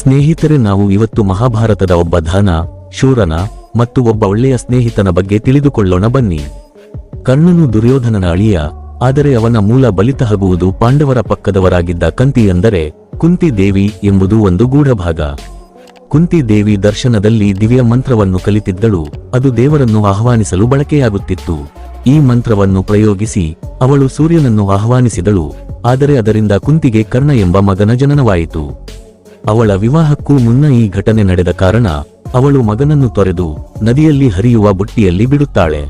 ಸ್ನೇಹಿತರೆ, ನಾವು ಇವತ್ತು ಮಹಾಭಾರತದ ಒಬ್ಬ ಧನ, ಶೂರನ ಮತ್ತು ಒಬ್ಬ ಒಳ್ಳೆಯ ಸ್ನೇಹಿತನ ಬಗ್ಗೆ ತಿಳಿದುಕೊಳ್ಳೋಣ. ಬನ್ನಿ. ಕರ್ಣನು ದುರ್ಯೋಧನನ ಅಳಿಯ, ಆದರೆ ಅವನ ಮೂಲ ಬಲಿತಹಗುವುದು ಪಾಂಡವರ ಪಕ್ಕದವರಾಗಿದ್ದ ಕಂತಿ ಎಂದರೆ ಕುಂತಿ ದೇವಿ ಎಂಬುದು ಒಂದು ಗೂಢಭಾಗ. ಕುಂತಿ ದೇವಿ ದರ್ಶನದಲ್ಲಿ ದಿವ್ಯ ಮಂತ್ರವನ್ನು ಕಲಿತಿದ್ದಳು, ಅದು ದೇವರನ್ನು ಆಹ್ವಾನಿಸಲು ಬಳಕೆಯಾಗುತ್ತಿತ್ತು. ಈ ಮಂತ್ರವನ್ನು ಪ್ರಯೋಗಿಸಿ ಅವಳು ಸೂರ್ಯನನ್ನು ಆಹ್ವಾನಿಸಿದಳು, ಆದರೆ ಅದರಿಂದ ಕುಂತಿಗೆ ಕರ್ಣ ಎಂಬ ಮಗನ ಜನನವಾಯಿತು. ಅವಳ ವಿವಾಹಕ್ಕೂ ಮುನ್ನ ಈ ಘಟನೆ ನಡೆದ ಕಾರಣ ಅವಳು ಮಗನನ್ನು ತೊರೆದು ನದಿಯಲ್ಲಿ ಹರಿಯುವ ಬುಟ್ಟಿಯಲ್ಲಿ ಬಿಡುತ್ತಾಳೆ.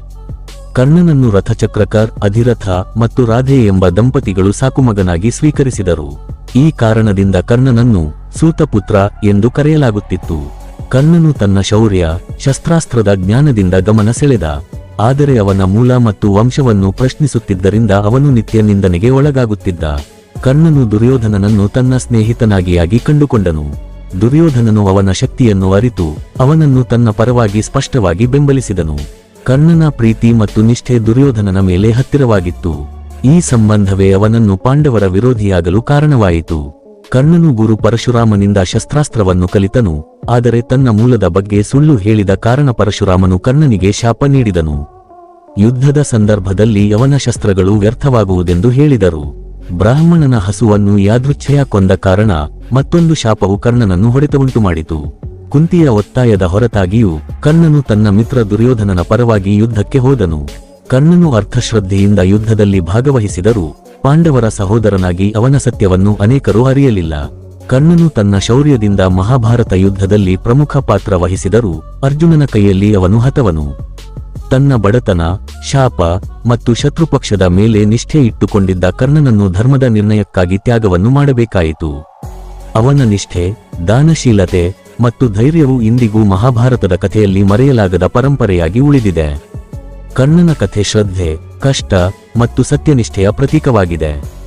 ಕರ್ಣನನ್ನು ರಥಚಕ್ರಕರ್, ಅಧಿರಥ ಮತ್ತು ರಾಧೆ ಎಂಬ ದಂಪತಿಗಳು ಸಾಕುಮಗನಾಗಿ ಸ್ವೀಕರಿಸಿದರು. ಈ ಕಾರಣದಿಂದ ಕರ್ಣನನ್ನು ಸೂತಪುತ್ರ ಎಂದು ಕರೆಯಲಾಗುತ್ತಿತ್ತು. ಕರ್ಣನು ತನ್ನ ಶೌರ್ಯ, ಶಸ್ತ್ರಾಸ್ತ್ರದ ಜ್ಞಾನದಿಂದ ಗಮನ ಸೆಳೆದ. ಆದರೆ ಅವನ ಮೂಲ ಮತ್ತು ವಂಶವನ್ನು ಪ್ರಶ್ನಿಸುತ್ತಿದ್ದರಿಂದ ಅವನು ನಿತ್ಯ ನಿಂದನೆಗೆ ಒಳಗಾಗುತ್ತಿದ್ದ. ಕರ್ಣನು ದುರ್ಯೋಧನನನ್ನು ತನ್ನ ಸ್ನೇಹಿತನಾಗಿಯಾಗಿ ಕಂಡುಕೊಂಡನು. ದುರ್ಯೋಧನನು ಅವನ ಶಕ್ತಿಯನ್ನು ಅರಿತು, ಅವನನ್ನು ತನ್ನ ಪರವಾಗಿ ಸ್ಪಷ್ಟವಾಗಿ ಬೆಂಬಲಿಸಿದನು. ಕರ್ಣನ ಪ್ರೀತಿ ಮತ್ತು ನಿಷ್ಠೆ ದುರ್ಯೋಧನನ ಮೇಲೆ ಹತ್ತಿರವಾಗಿತ್ತು. ಈ ಸಂಬಂಧವೇ ಅವನನ್ನು ಪಾಂಡವರ ವಿರೋಧಿಯಾಗಲು ಕಾರಣವಾಯಿತು. ಕರ್ಣನು ಗುರು ಪರಶುರಾಮನಿಂದ ಶಸ್ತ್ರಾಸ್ತ್ರವನ್ನು ಕಲಿತನು, ಆದರೆ ತನ್ನ ಮೂಲದ ಬಗ್ಗೆ ಸುಳ್ಳು ಹೇಳಿದ ಕಾರಣ ಪರಶುರಾಮನು ಕರ್ಣನಿಗೆ ಶಾಪ ನೀಡಿದನು. ಯುದ್ಧದ ಸಂದರ್ಭದಲ್ಲಿ ಅವನ ಶಸ್ತ್ರಗಳು ವ್ಯರ್ಥವಾಗುವುದೆಂದು ಹೇಳಿದರು. ಬ್ರಾಹ್ಮಣನ ಹಸುವನ್ನು ಯಾದೃಚ್ಛಯ ಕೊಂದ ಕಾರಣ ಮತ್ತೊಂದು ಶಾಪವು ಕರ್ಣನನ್ನು ಹೊಡೆತವುಂಟು ಮಾಡಿತು. ಕುಂತಿಯ ಒತ್ತಾಯದ ಹೊರತಾಗಿಯೂ ಕರ್ಣನು ತನ್ನ ಮಿತ್ರ ದುರ್ಯೋಧನನ ಪರವಾಗಿ ಯುದ್ಧಕ್ಕೆ ಹೋದನು. ಕರ್ಣನು ಅರ್ಥಶ್ರದ್ಧೆಯಿಂದ ಯುದ್ಧದಲ್ಲಿ ಭಾಗವಹಿಸಿದರೂ ಪಾಂಡವರ ಸಹೋದರನಾಗಿ ಅವನ ಸತ್ಯವನ್ನು ಅನೇಕರು ಅರಿಯಲಿಲ್ಲ. ಕರ್ಣನು ತನ್ನ ಶೌರ್ಯದಿಂದ ಮಹಾಭಾರತ ಯುದ್ಧದಲ್ಲಿ ಪ್ರಮುಖ ಪಾತ್ರ ವಹಿಸಿದರೂ ಅರ್ಜುನನ ಕೈಯಲ್ಲಿ ಅವನು ಹತವನು. ತನ್ನ ಬಡತನ, ಶಾಪ ಮತ್ತು ಶತ್ರುಪಕ್ಷದ ಮೇಲೆ ನಿಷ್ಠೆ ಇಟ್ಟುಕೊಂಡಿದ್ದ ಕರ್ಣನನ್ನು ಧರ್ಮದ ನಿರ್ಣಯಕ್ಕಾಗಿ ತ್ಯಾಗವನ್ನು ಮಾಡಬೇಕಾಯಿತು. ಅವನ ನಿಷ್ಠೆ, ದಾನಶೀಲತೆ ಮತ್ತು ಧೈರ್ಯವು ಇಂದಿಗೂ ಮಹಾಭಾರತದ ಕಥೆಯಲ್ಲಿ ಮರೆಯಲಾಗದ ಪರಂಪರೆಯಾಗಿ ಉಳಿದಿದೆ. ಕರ್ಣನ ಕಥೆ ಶ್ರದ್ಧೆ, ಕಷ್ಟ ಮತ್ತು ಸತ್ಯನಿಷ್ಠೆಯ ಪ್ರತೀಕವಾಗಿದೆ.